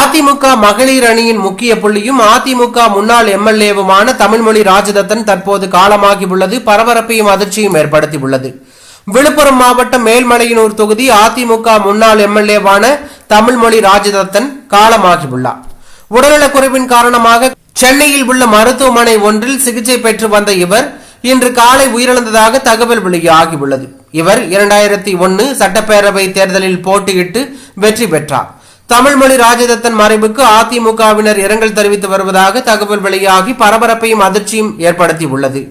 அதிமுக மகளிர் அணியின் முக்கிய புள்ளியும் அதிமுக முன்னாள் எம்எல்ஏவுமான தமிழ்மொழி ராஜதத்தன் தற்போது காலமாகியுள்ளது பரபரப்பையும் அதிர்ச்சியும் ஏற்படுத்தியுள்ளது. விழுப்புரம் மாவட்டம் மேல்மலையனூர் தொகுதி அதிமுக முன்னாள் எம்எல்ஏவான தமிழ்மொழி ராஜதத்தன் காலமாகியுள்ளார். உடல்நலக்குறைவின் காரணமாக சென்னையில் உள்ள மருத்துவமனை ஒன்றில் சிகிச்சை பெற்று வந்த இவர் இன்று காலை உயிரிழந்ததாக தகவல் வெளியாகியுள்ளது. இவர் இரண்டாயிரத்தி ஒன்னு சட்டப்பேரவை தேர்தலில் போட்டியிட்டு வெற்றி பெற்றார். தமிழ்மொழி ராஜதத்தன் மறைவுக்கு அதிமுகவினர் இரங்கல் தெரிவித்து வருவதாக தகவல் வெளியாகி பரபரப்பையும் அதிர்ச்சியும் ஏற்படுத்தியுள்ளது.